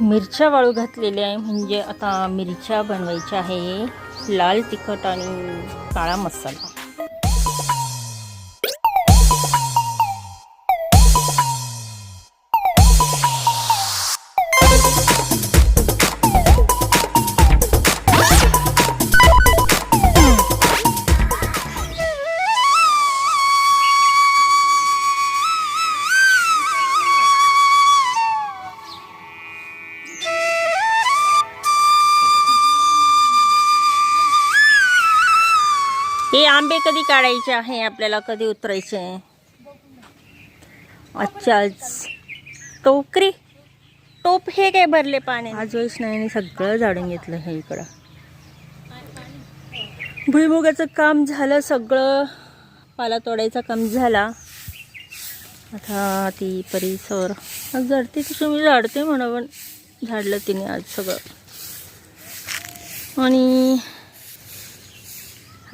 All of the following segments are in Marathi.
मिरच्या वाळू घातलेल्या आहे म्हणजे आता मिरच्या बनवायच्या आहे लाल तिखट आणि काळा मसाला. आंबे कधी काढायचे आहे? आपल्याला कधी उतरायचे अच्छा आज टोकरी? टोप हे काय भरले पाणी आज वैष्णवीने सगळं झाडून घेतलं हे इकडं. भुईमुगाचं काम झालं सगळं. पाला तोडायचं काम झाला. आता ती परिसर. आज झाडते तसं मी झाडते म्हणा पण झाडलं तिने आज सगळं. आणि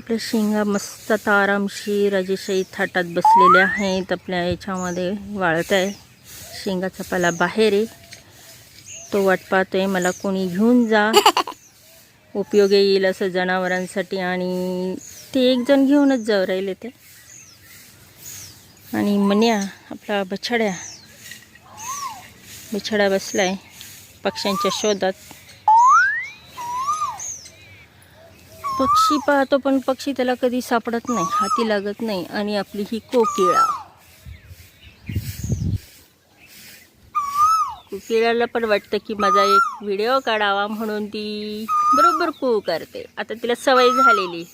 आपल्या शेंगा मस्त आता आरामशीर राजेशाही थाटात बसलेल्या आहेत. आपल्या याच्यामध्ये वाळत आहे. शेंगाचा पाला बाहेर आहे. तो वाट पाहतोय मला कोणी घेऊन जा. उपयोगी येईल असं जनावरांसाठी आणि ते एक जण घेऊनच जाऊ राहिले ते. आणि मन्या आपला बछड्या बछडा बसलाय पक्ष्यांच्या शोधात. पक्षी पाहतो पण पक्षी त्याला कधी सापडत नाही हाती लागत नाही आणि आपली ही कोकिळा. कोकिळाला पण वाटतं की माझा एक व्हिडिओ काढावा म्हणून ती बरोबर कू करते. आता तिला सवय झालेली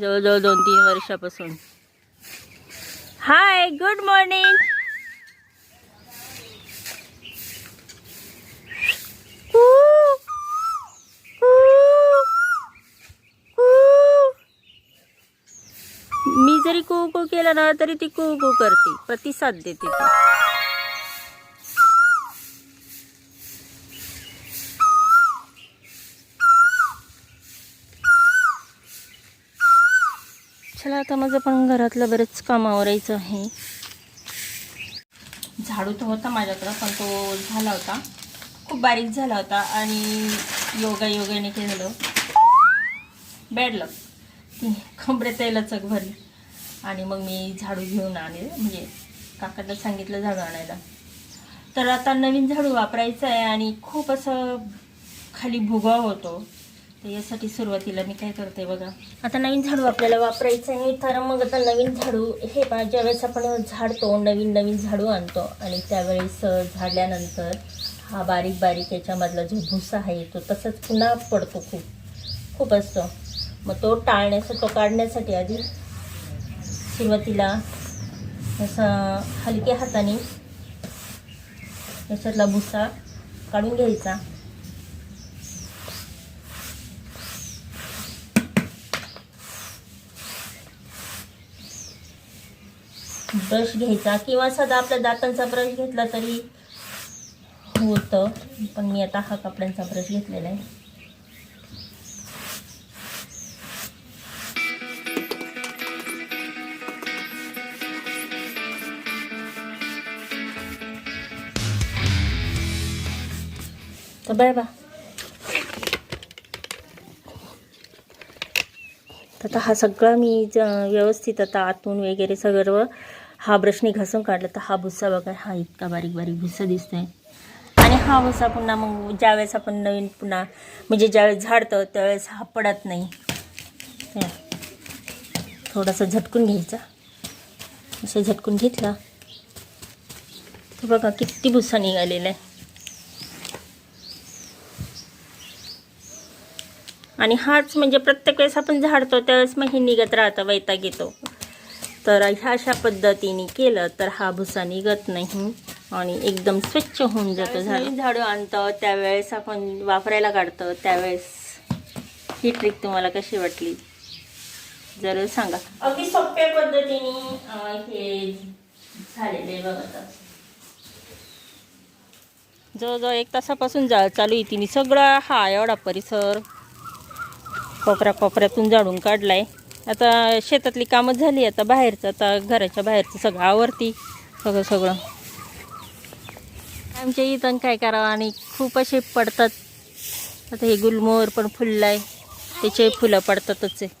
जवळजवळ दोन तीन वर्षापासून. हाय गुड मॉर्निंग मी जरी कू कू केलं ना तरी ती कू कू करते. प्रतिसाद देते ती. चला आता माझं पण घरातलं बरंच काम आवरायचं आहे. झाडू तर होता माझ्याकडं पण तो झाला होता. खूप बारीक झाला होता आणि योगा योगाने केलेलं. बॅड लक ती खंबरे तेलाचक भरली. आणि मग मी झाडू घेऊन आले म्हणजे काकांना सांगितलं झाडू आणायला. तर आता नवीन झाडू वापरायचं आहे आणि खूप असं खाली भुगा होतो. तर यासाठी सुरुवातीला मी काय करते बघा. आता नवीन झाडू आपल्याला वापरायचं आहे. तर मग आता नवीन झाडू हे पहा ज्यावेळेस आपण झाडतो नवीन नवीन झाडू आणतो आणि त्यावेळेस झाडल्यानंतर हा बारीक बारीक याच्यामधला जो भुसा आहे तो तसंच पुन्हा पडतो खूप. खूप असतो. मग तो टाळण्याचा तो काढण्यासाठी आधी सुरुवातीला असं हलक्या हाताने याच्यातला भुसा काढून घ्यायचा. ब्रश घ्यायचा किंवा साधा आपल्या दातांचा ब्रश घेतला तरी होतं पण मी आता हा कपड्यांचा ब्रश घेतलेला आहे. तर बाय बा आता हा सगळा मी ज व्यवस्थित आता आतून वगैरे सगळं हा ब्रशने घासून काढला तर हा भुस्सा बघा हा इतका बारीक बारीक भुस्सा दिसतोय. आणि हा भुस्सा पुन्हा मग ज्यावेळेस आपण नवीन पुन्हा म्हणजे ज्यावेळेस झाडतं त्यावेळेस हा पडत नाही. थोडासा झटकून घ्यायचा. असं झटकून घेतला. तर बघा किती भुस्सा निघालेला आहे. आणि हाच म्हणजे प्रत्येक वेळेस आपण झाडतो त्यावेळेस मग हे निघत राहतं वैताग येतो. तर ह्या अशा पद्धतीने केलं तर हा भुसा निघत नाही आणि एकदम स्वच्छ होऊन जातं झाड. झाडू आणतं त्यावेळेस आपण वापरायला काढतो. त्यावेळेस ही ट्रिक तुम्हाला कशी वाटली? जरूर सांगा. अगदी सोप्या पद्धतीने हे झालेले बघा आता. जवळजवळ एक तासापासून जा चालू तिने. सगळा हा एवढा परिसर कोपऱ्या कोपऱ्यातून झाडून काढलाय. आता शेतातली कामं झाली आता बाहेरचं आता घराच्या बाहेरचं सगळं आवरती सगळं सगळं. आमच्या इथं काय करावं आणि खूप असे पडतात. आता हे गुलमोहर पण फुललं आहे त्याचे फुलं पडतातच आहे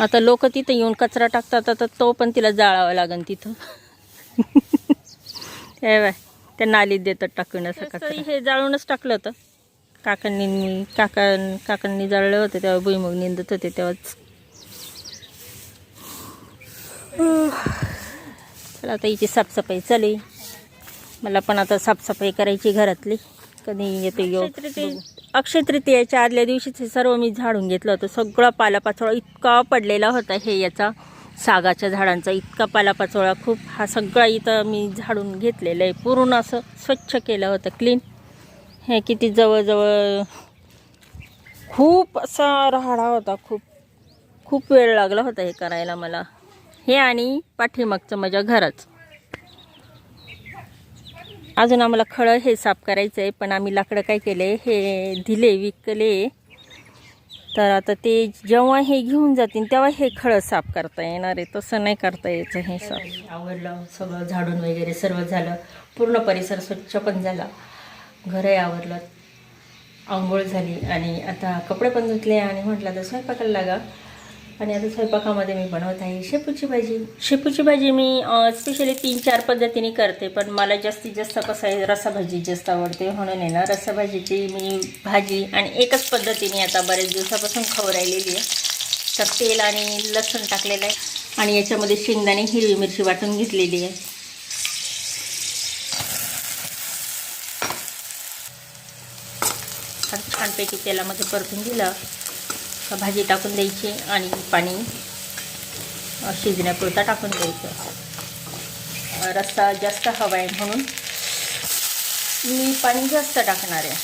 आता लोक तिथं येऊन कचरा टाकतात आता तो पण तिला जाळावा लागन तिथं. हे बाय त्या नालीत देतात टाकून असं हे जाळूनच टाकलं होतं. काकांनी मी काका काकांनी जाळलं होतं तेव्हा भुईमुग निंदत होते तेव्हाच. चला आता हिची साफसफाई चालू. मला पण आता साफसफाई करायची घरातली. कधी येते योग अक्षय तृतीयाच्या आदल्या दिवशीच हे सर्व मी झाडून घेतलं होतं. सगळा पालापाचोळा इतका पडलेला होता हे याचा. सागाच्या झाडांचा इतका पालापाचोळा खूप. हा सगळा इथं मी झाडून घेतलेलं आहे. पूर्ण असं स्वच्छ केलं होतं क्लीन हे किती जवळजवळ खूप असा राहाडा होता खूप खूप वेळ लागला होता हे करायला मला. हे आणि पाठीमागचं माझ्या घरच. अजून आम्हाला खळं हे साफ करायचं आहे पण आम्ही लाकडं काय केले हे दिले विकले. तर आता ते जेव्हा हे घेऊन जातील तेव्हा हे खळं साफ करता येणार आहे. तसं नाही करता यायचं हे साफ. आवडलं सगळं झाडून वगैरे सर्व झालं पूर्ण परिसर स्वच्छ पण झाला. घरही आवरलं. आंघोळ झाली आणि आता कपडे पण धुतले आणि म्हटलं आता स्वयंपाकाला लागा. आणि आता स्वयंपाकामध्ये मी बनवत आहे शेपूची भाजी. शेपूची भाजी मी स्पेशली तीन चार पद्धतीने करते पण मला जास्तीत जास्त कसं आहे रसाभाजी जास्त आवडते. म्हणून आहे ना रसाभाजीची मी भाजी आणि एकच पद्धतीने आता बऱ्याच दिवसापासून खाऊ राहिलेली आहे. तर तेल आणि लसूण टाकलेलं आहे. आणि याच्यामध्ये शेंगदाणे हिरवी मिरची वाटून घेतलेली आहे छान छानपैकी तेलामध्ये परतून दिलं. का भाजी टाकून द्यायची आणि पाणी शिजण्यापुरता टाकून द्यायचं. रस्सा जास्त हवा आहे म्हणून मी पाणी जास्त टाकणार आहे.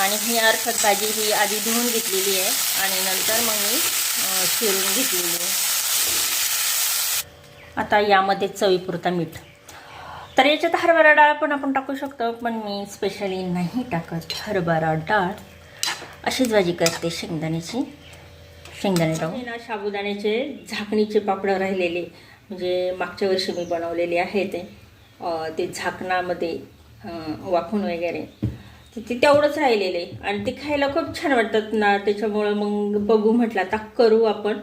आणि ही अर्थात भाजी ही आधी धुवून घेतलेली आहे आणि नंतर मग मी शिरून घेतलेली आहे. आता यामध्ये चवीपुरता मीठ. तर याच्यात हरभरा डाळ पण आपण टाकू शकतो पण मी स्पेशली नाही टाकत हरभरा डाळ. अशीच भाजी करते शेंगदाण्याची. शेंगदाणे टाकून ना साबुदाण्याचे झाकणीचे पापडं राहिलेले म्हणजे मागच्या वर्षी मी बनवलेले आहे ते. ते झाकणामध्ये वाकून वगैरे. तर ते तेवढंच राहिलेले. आणि ते खायला खूप छान वाटतात ना. त्याच्यामुळं मग बघू म्हटलं आता करू आपण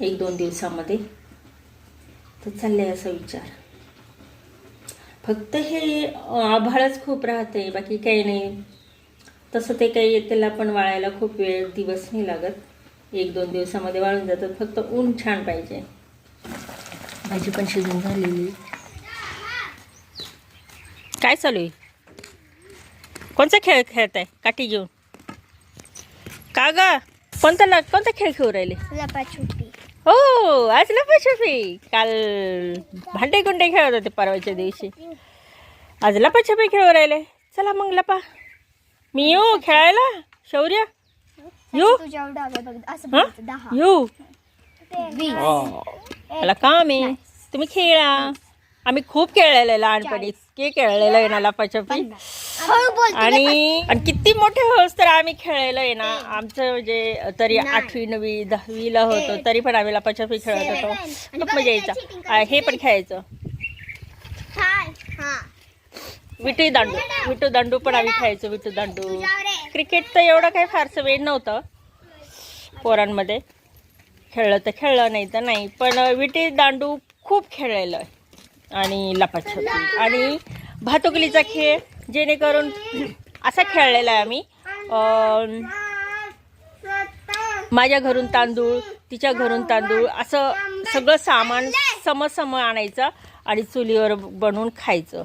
एक दोन दिवसामध्ये. तर चाललंय असा विचार. फक्त हे आभाळच खूप राहते बाकी काही नाही. तसं ते काही त्याला पण वाळायला खूप वेळ दिवस नाही लागत. एक दोन दिवसामध्ये वाळून जातात फक्त ऊन छान पाहिजे. भाजी पण शिजून झालेली. काय चालू आहे? कोणता खेळ खेळत आहे काठी घेऊन. का ग? कोणता ना कोणता खेळ खेळू राहिले? लपाछुपी. हो आज लपाछपी काल भांडे गुंडे खेळत होते परवाच्या दिवशी. आज लपाछपी खेळू राहिले. चला मग लपा. मी येऊ खेळायला? शौर्य? येऊ? हा? येऊ? मला काम आहे. तुम्ही खेळा. आम्ही खूप खेळलेलं लहानपणी. इतके खेळलेलं आहे ना लपाछपी आणि आणि किती मोठे होस तर आम्ही खेळलेलो आहे ना. आमचं म्हणजे तरी आठवी नववी दहावीला होतो तरी पण आम्ही लपाछपी खेळत होतो. खूप मजा यायचा. हे पण खेळायचं. विटी दांडू. विटू दांडू पण आम्ही खेळायचो विटू दांडू. क्रिकेट तर एवढं काही फारसं वेळ नव्हतं. पोरांमध्ये. खेळलं तर खेळलं नाही तर नाही. पण विटी दांडू खूप खेळलेलं आहे. आणि लपाछपी आणि भातुकलीचा खेळ जेणेकरून असा खेळलेला आहे आम्ही. माझ्या घरून तांदूळ तिच्या घरून तांदूळ असं सगळं सामान समसम आणायचं आणि चुलीवर बनवून खायचं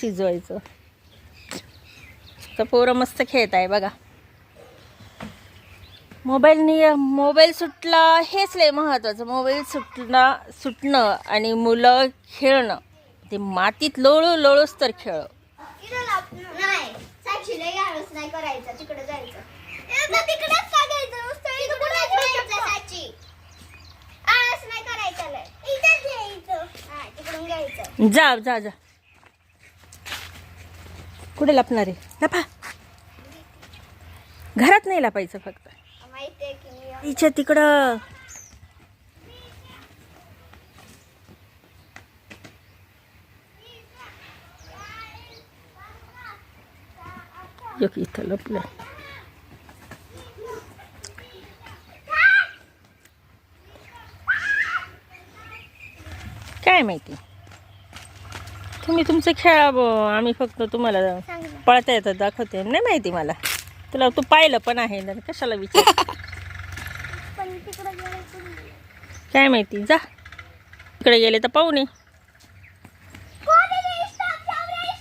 शिजवायचं. तर पोरं मस्त खेळत आहे बघा. मोबाईलनी मोबाईल सुटला हेच लय महत्त्वाचं मोबाईल सुटणं सुटणं आणि मुलं खेळणं. ते मातीत लोळू लोळूच तर खेळ. हा जा जा जा. कुठे लपणार? आहे लपा. घरात नाही लपायचं फक्त. तिच्या तिकडं. एक इथं लपलं. काय माहिती? तुम्ही तुमचं खेळावं आम्ही फक्त तुम्हाला पळता येतात दाखवते नाही माहिती मला. तुला तू पाहिलं पण आहे कशाला विचार? काय माहिती जा. इकडे गेले तर पाहू नये. कोणी नाही, stop, जाऊया,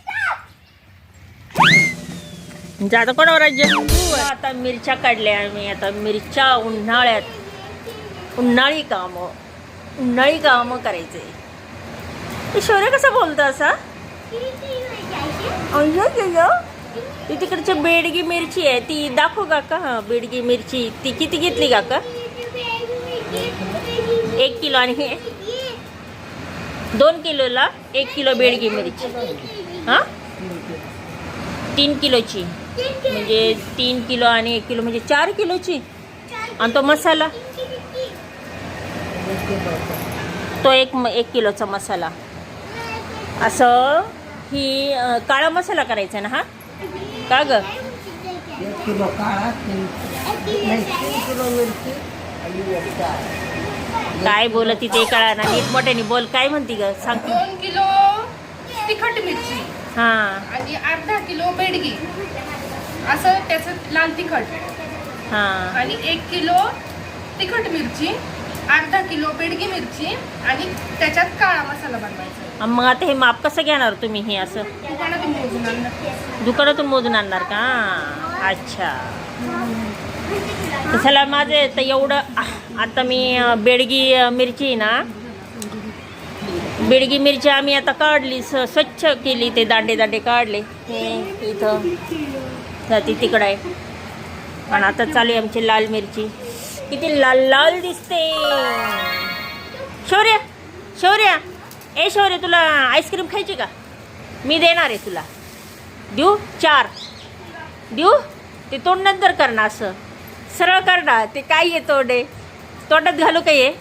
stop. जाता कोणावर राज्य? आता मिरच्या काढल्या आम्ही आता मिरच्या उन्हाळ्यात. उन्हाळी कामं. उन्हाळी कामं करायचे. शौर्य कसा बोलतो असा ती तिकडची बेडगी मिरची आहे ती दाखव काका. हा बेडगी मिरची. ती किती घेतली काका? एक किलो आणि हे दोन किलोला एक किलो बेडगी मिरची. हां? तीन किलोची. म्हणजे तीन किलो आणि एक किलो म्हणजे चार किलोची? आणि तो मसाला? तो एक म- एक किलोचा मसाला. असं ही काळा मसाला करायचा ना हा? का ग? किलो काळा किलो. मिरची काय बोलत तिथे कळा ना नीट मोठ्याने बोल काय म्हणती ग? सांग दोन किलो तिखट मिरची हा. आणि अर्धा किलो बेडगी असं त्याचं लाल तिखट. हा. आणि एक किलो तिखट मिरची अर्धा किलो बेडगी मिरची आणि त्याच्यात काळा मसाला बनवायचा. मग आता हे माप कसं घेणार तुम्ही हे असं? दुकानातून मोजून आणलं दुकानातून मोजून आणणार का? अच्छा. चला माझे तर एवढं. आता मी बेडगी मिरची आहे ना बेडगी मिरची आम्ही आता काढली स स्वच्छ केली ते दांडे दांडे काढले हे इथं तर ती तिकडं आहे. पण आता चालू आहे आमची लाल मिरची. किती लाल लाल दिसते. शौर्य शौर्य. ए शौर्य तुला आईस्क्रीम खायची का? मी देणार आहे तुला. देऊ चार. देऊ ते तोंड नंतर करणार असं. सरळ कर ना ते काय आहे तोंड? आहे तोंडात घालू का ये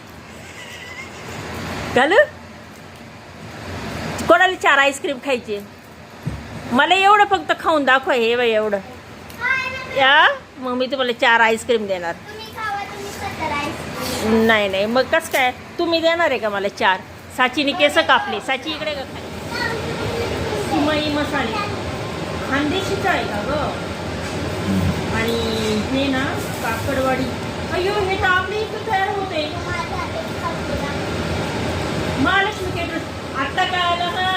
घालू? कोणाला चार आईस्क्रीम खायची? मला एवढं फक्त खाऊन दाखवा हे बाई एवढं. या मग मी तुम्हाला चार आईस्क्रीम देणार. नाही नाही मग कसं काय? तुम्ही देणार आहे का मला चार? साचीने केस कापले. साची इकडे का खाली? मसाले. खानदेशीचा आहे का ग? हे ना काकडवाडी. अयो हे तर आपल्या इथं तयार होते. महालक्ष्मी केटर आत्ता काय आलं हा?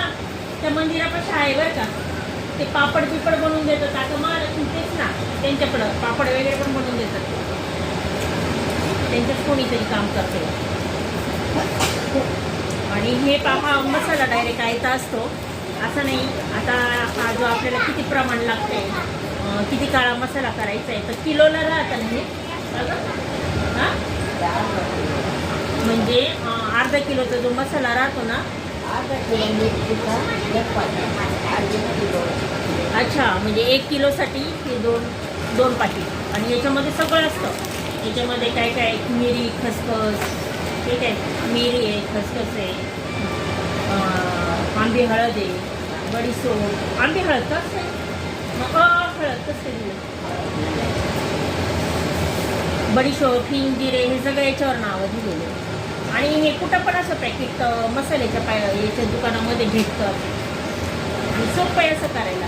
त्या मंदिरापाशी आहे बरं का? ते पापड बिपड बनवून देतात. आता महालक्ष्मी तेच ना. त्यांच्याकडं पापड वगैरे पण बनवून देतात. त्यांच्यात कोणीतरी काम करते आणि हे पापा मसाला डायरेक्ट आयता असतो. असं नाही. आता हा जो आपल्याला किती प्रमाण लागते किती काळा मसाला करायचा आहे? तर किलोला राहतं हे? हा? म्हणजे अर्धा किलोचा जो मसाला राहतो ना? अर्धा किलो अच्छा म्हणजे एक किलोसाठी हे दोन दोन पाकिट. आणि याच्यामध्ये सगळं असतं. याच्यामध्ये काय काय? मिरी खसखस. ठीक आहे मिरी आहे खसखस आहे. आंबी हळद आहे. बडीसोप आंबी हळद कसं आहे मग अं, बडीशोप हिंग जिरे हे सगळं याच्यावर नावं दिलेले आणि हे कुठं पण असं पॅकेट मसाल्याच्या पाय याच्या दुकानामध्ये भेटतं. आणि सोपं आहे असं करायला.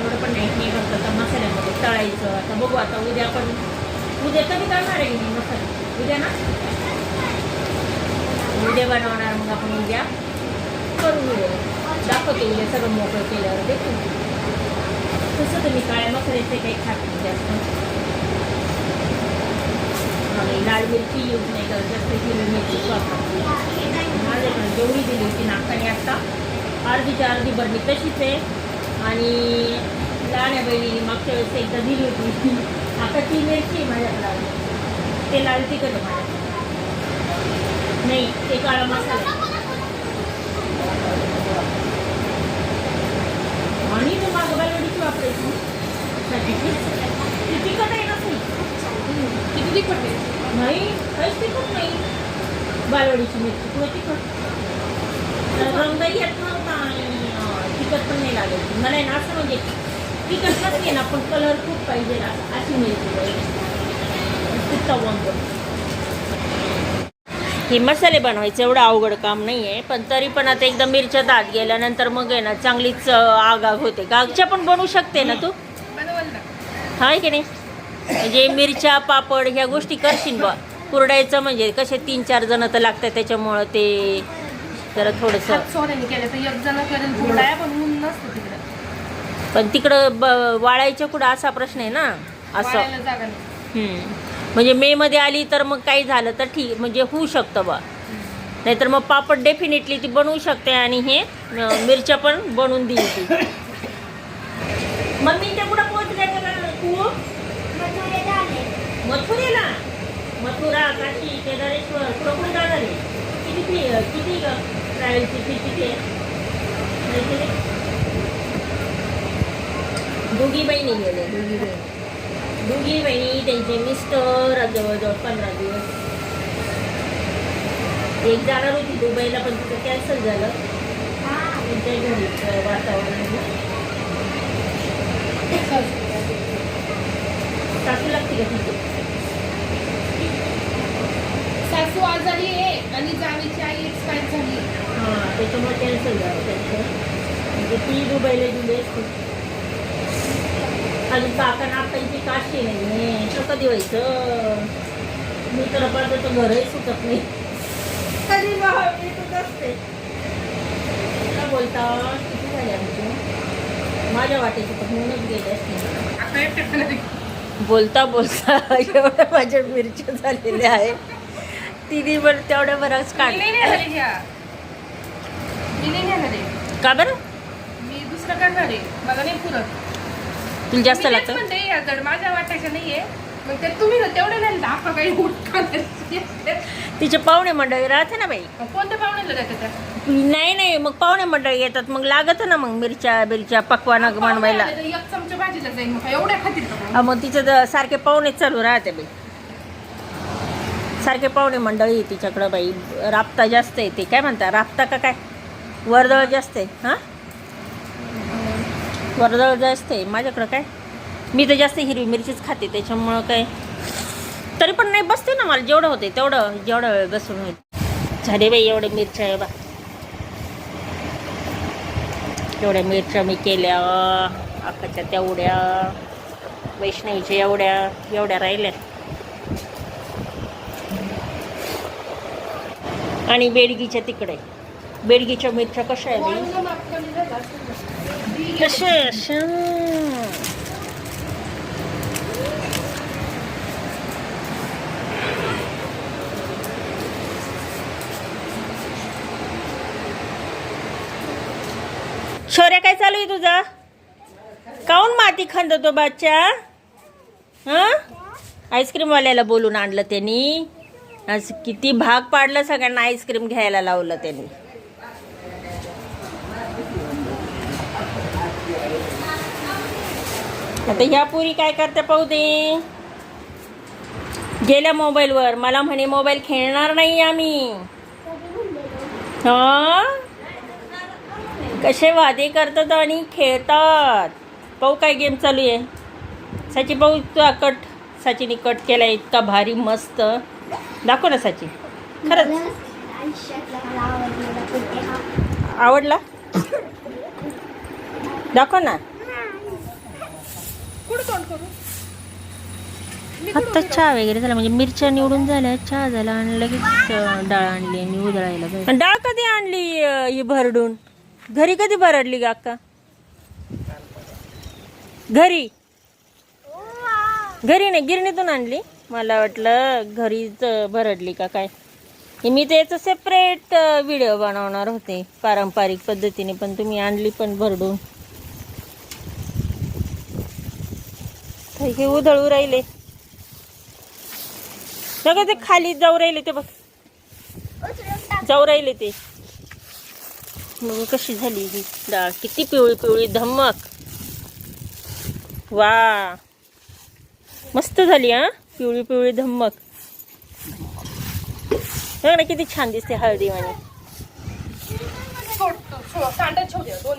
एवढं पण नाही हे करतं तर मसाल्यामध्ये तळायचं. आता बघू आता उद्या पण उद्या कधी करणार आहे मी मसाले? उद्या ना? उद्या बनवणार मग आपण उद्या. करू. दाखवते उद्या सगळं मोकळं केल्यावर. देखील. तसं तुम्ही काळ्या मसाल्याचे काही खात नाही जास्त आणि लाल मिरची यूज नाही करत जास्त हिरवी मिरची वापरते माझ्याकडे जेवढी दिली होती नाकाने आत्ता अर्धीच्या अर्धी भरणी तशीच आहे आणि लहान्या बहिणीने मागच्या वेळेस एकदा दिली होती आता ती मिरची आहे माझ्याकडे ते लाल तिखट आहे माझ्याकडे नाही ते काळा मसाला आणि वापरायची तिखट आहे ना? किती तिखट आहे? नाही काहीच तिखट नाही. बालवाडीची मिरची. पुढे तिखट? रंगही येत नव्हता आणि तिखट पण नाही लागायची मला ना असं म्हणजे तिखट नसते ना पण कलर खूप पाहिजे अशी खूप तवंग हे मसाले बनवायचं एवढं अवघड काम नाही आहे पण तरी पण आता एकदा मिरच्या दात गेल्यानंतर मग आहे ना चांगलीच आग आग होते. गागच्या पण बनवू शकते ना तू? हाय की नाही? म्हणजे मिरच्या पापड ह्या गोष्टी करशील बा. कुरडायचं म्हणजे कसे तीन चार जण तर लागतात त्याच्यामुळं ते जरा थोडंसं. पण तिकडे. वाळायच्या कुठं असा प्रश्न आहे ना? असं. म्हणजे मे मध्ये आली तर मग काही झालं तर ठीक म्हणजे होऊ शकतं बा. नाहीतर मग पापड डेफिनेटली ती बनवू शकते आणि हे मिरच्या पण बनवून देईल ती. मम्मी ते कुठं पोहोचले का तू? मथुरेला मथुरा काशी केदारेश्वर कुठं कुठं जाणार आहे किती फी किती ग? ट्रॅव्हलची फी किती आहे माहिती नाही? दोघी बहिणी गेले. दोघी बहिणी. दोघी बहिणी त्यांचे मिस्टर जवळजवळ पंधरा दिवस. एक जाणार होती दुबईला पण तिथं कॅन्सल झालं. त्यांच्या घरीचं वातावरण सासू लागते का तिथे? सासू आजारी आहे आणि जावीची आई एक्सपायर झाली. हां त्याच्यामुळे कॅन्सल झालं त्यांचं. म्हणजे ती दुबईला गेली असते. अजून काका नाकांची काशी नाही कधी व्हायचं? मी तर पाहतो घरही सुटत नाही. कधी असते. काय बोलता? किती झाले आमचे? माझ्या वाटेचे तर होऊनच गेले असते. बोलता बोलता एवढ्या माझ्या मिरच्या झालेल्या आहे. तिने पण तेवढ्या बराच मी काढ नाही नेणार आहे ह्या. मी नाही नेणार आहे. का बरं? मी दुसरं करणार आहे. मला नाही पुरत. तुला जास्त लागतं म्हणते माझ्या वाटायच्या नाहीये. मग ते तुम्ही ना तेवढे नाही काही उठका तिचे पाहुणे मंडळी राहते ना बाई. कोणत्या पाहुण्याला नाही नाही मग पाहुणे मंडळी येतात. मग लागत ना मग मिरच्या बिरच्या पकवाना बनवायला पाहुणे आले तर एक चमचा भाजीला जाईल मग. एवढ्या खातील मग? मग तिचं तर सारखे पाहुणे चालू राहते बाई. सारखे पाहुणे मंडळी तिच्याकडं बाई. राबता जास्त आहे ते. काय म्हणता? राबता का काय? वर्दळ जास्त आहे. हां? वर्दळ जास्त आहे. माझ्याकडं काय? मी तर जास्त हिरवी मिरचीच खाते त्याच्यामुळं काय? तरी पण नाही बसते ना मला जेवढं होते तेवढं जेवढं वेळ बसून होईल. झाले बाई एवढ्या मिरच्या आहे बा. एवढ्या मिरच्या मी केल्या आकाच्या तेवढ्या वैष्णवीच्या एवढ्या एवढ्या राहिल्या. आणि बेडगीच्या तिकडे. बेडगीच्या मिरच्या कशा आहे बाई अशा. छोऱ्या काय चालू आहे तुझा? काऊन माती खंदतो बाच्या हां? आईस्क्रीमवाल्याला बोलून आणलं त्यांनी. आज किती भाग पाडलं सगळ्यांना आईस्क्रीम घ्यायला लावलं त्यांनी. आता ह्या पुरी काय करते पाहू दे. गेल्या मोबाईलवर. मला म्हणे मोबाईल खेळणार नाही आम्ही. हां? कसे वादे करतात आणि खेळतात. पाहू काय गेम चालू आहे. साची पाहू तुला कट साचीने कट केला इतका भारी मस्त. दाखव ना साची. खरंच. आवडला? दाखव ना. आत्ता चहा वगैरे झाला. म्हणजे मिरच्या निवडून झाल्या चहा झाला आणि लगेच डाळ आणली आणि उधळायला डाळ कधी आणली ही भरडून? घरी कधी भरडली गा अक्का? घरी? घरी नाही गिरणीतून आणली. मला वाटलं घरीच भरडली का काय? हे मी त्याचं सेपरेट व्हिडिओ बनवणार होते पारंपरिक पद्धतीने पण तुम्ही आणली पण भरडून. हे उधळू राहिले. सगळं ते खाली जाऊ राहिले ते बघ. जाऊ राहिले ते. मग कशी झाली ही डाळ? किती पिवळी पिवळी धमक वा. मस्त झाली हा? पिवळी पिवळी धम्मक. बघ ना किती छान दिसते हळदी वाणी. दोन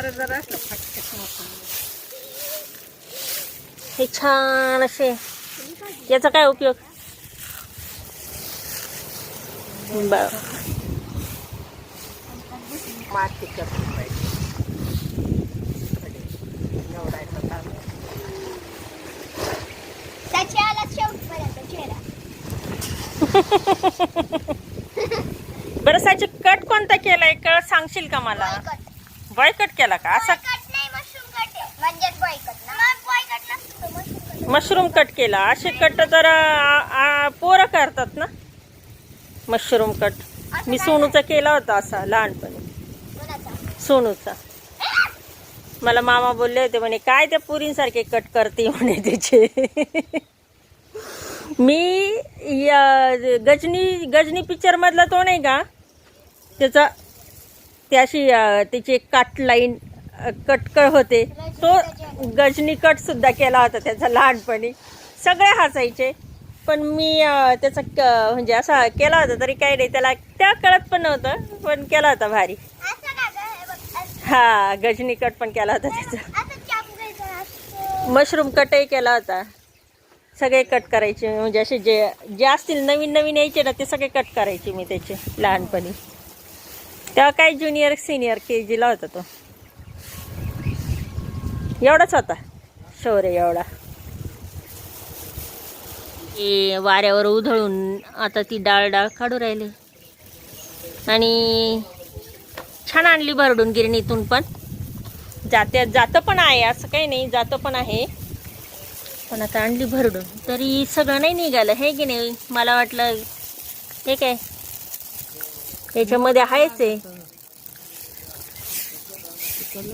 जरा असलं हे छान असे. याचा काय उपयोग? बर माती करतो बरं साचे कट कोणता केलाय? कळ सांगशील का मला? बॉयकट केला का? असा. मशरूम कट केला. असे कट तर पोरं करतात ना? मशरूम कट मी सोनूचा केला होता असा लहानपणी? सोनूचा. मला मामा बोलले होते म्हणे काय त्या पुरींसारखे कट करते? म्हणे त्याचे. मी या- गजनी गजनी पिक्चर मधला तो नाही का? त्याचा त्याशी अं, त्याची एक काट लाईन कटकळ होते. तो गजनी कट सुद्धा केला होता त्याचा लहानपणी. सगळे हसायचे. पण मी त्याचा म्हणजे असा केला होता तरी काही नाही. त्याला त्या कळत पण नव्हतं पण केला होता भारी? हे गजनी कट पण केला होता त्याचा. मशरूम कटही केला होता. सगळे कट करायचे. म्हणजे असे जे जे असतील नवीन नवीन यायचे ना ते सगळे कट करायचे मी त्याचे लहानपणी. तेव्हा काय ज्युनियर सिनियर के जीला होता तो. एवढाच होता. शौर्य एवढा. ए वाऱ्यावर उधळून आता ती डाळ डाळ काढू राहिली. आणि छान आणली भरडून गिरणीतून पण. जाते जातं पण आहे असं काही नाही जातं पण आहे. पण आता आणली भरडून. तरी सगळं नाही निघालं हे की नाही? मला वाटलं हे काय? याच्यामध्ये आहेच आहे.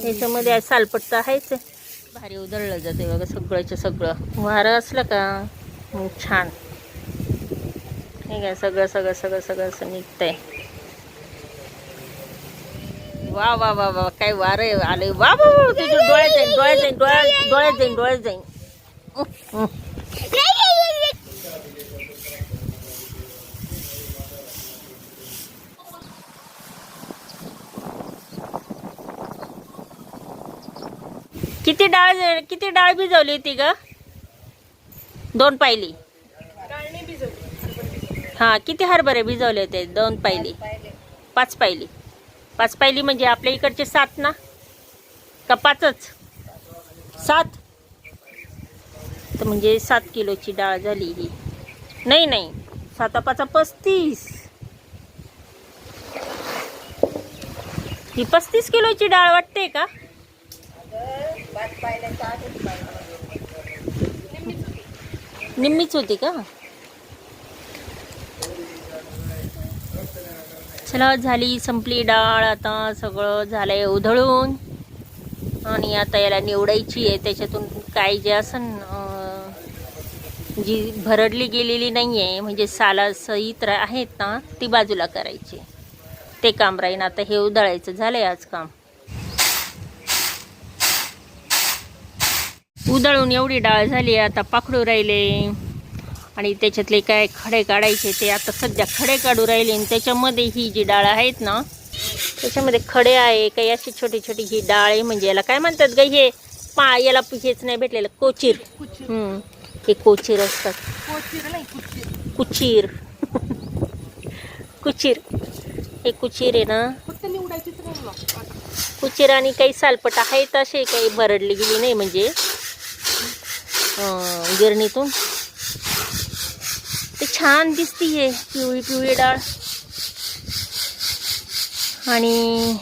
याच्यामध्ये सालपट तर आहेच आहे. भारी उधळलं जाते बघा सगळंच्या सगळं. वारं असलं का? मग छान. हे काय सगळं सगळं सगळं सगळं असं निघतंय. वा वा वा वा काय वारे आले वा वा वा तुझ्या डोळ्यात जाईन डोळ्यात जाईन डोळ्यात डोळ्यात जाईन डोळ्यात जाईन. किती डाळ किती डाळ भिजवली होती ग? दोन पायली. हा, किती हरभरे भिजवले होते? दोन पायली. पाच पायली. पाच पायली म्हणजे आपल्या इकडचे सात ना? का पाचच? सात? तर म्हणजे सात किलोची डाळ झाली ही. नाही नाही. साता पाचा पस्तीस. ही पस्तीस किलोची डाळ वाटते का? निम्मीच होती का? चला झाली संपली डाळ आता सगळं झालंय उधळून. आणि आता याला निवडायची आहे त्याच्यातून काय जे असन जी भरडली गेलेली नाही आहे म्हणजे साला सहित आहेत ना ती बाजूला करायची. ते काम राहीन. आता हे उधळायचं झालंय आज काम. उधळून एवढी डाळ झाली आता पाखडू राहिले. आणि त्याच्यातले काय खडे काढायचे ते आता सध्या खडे काढू राहिले आणि त्याच्यामध्ये ही जी डाळ आहेत ना त्याच्यामध्ये खडे आहे काही अशी छोटी छोटी ही डाळ आहे म्हणजे याला काय म्हणतात ग हे? पा याला हेच नाही भेटलेलं कोचिर. हे कोचिर असतात. कोचीर कुचीर. हे कुचीर आहे ना. कुचीर आणि काही सालपट आहेत असे काही भरडली गेली नाही म्हणजे गिरणीतून ते. छान दिसतीये पिवळी पिवळी डाळ. आणि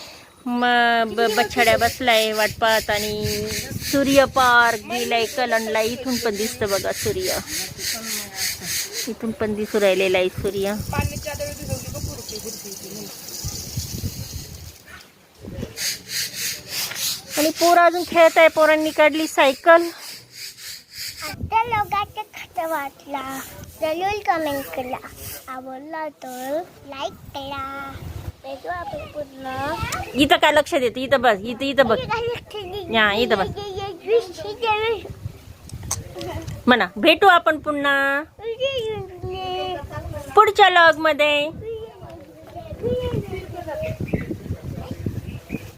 मग बछड्या बसलाय वाटपात आणि सूर्य पार गेलाय कलंडला. इथून पण दिसतं बघा सूर्य. इथून पण दिसू राहिलेला आहे सूर्य. आणि पोरं अजून खेळत आहे पोरांनी काढली सायकल. आता लोकांचा कसं वाटला जरूर कमेंट करा आवडला तर लाईक करा. भेटू आपण पूर्ण. इथं काय लक्ष देत? इथं बस. इथं इथं बघ. या इथं बस म्हणा भेटू आपण पुन्हा. पुढच्या लॉगमध्ये.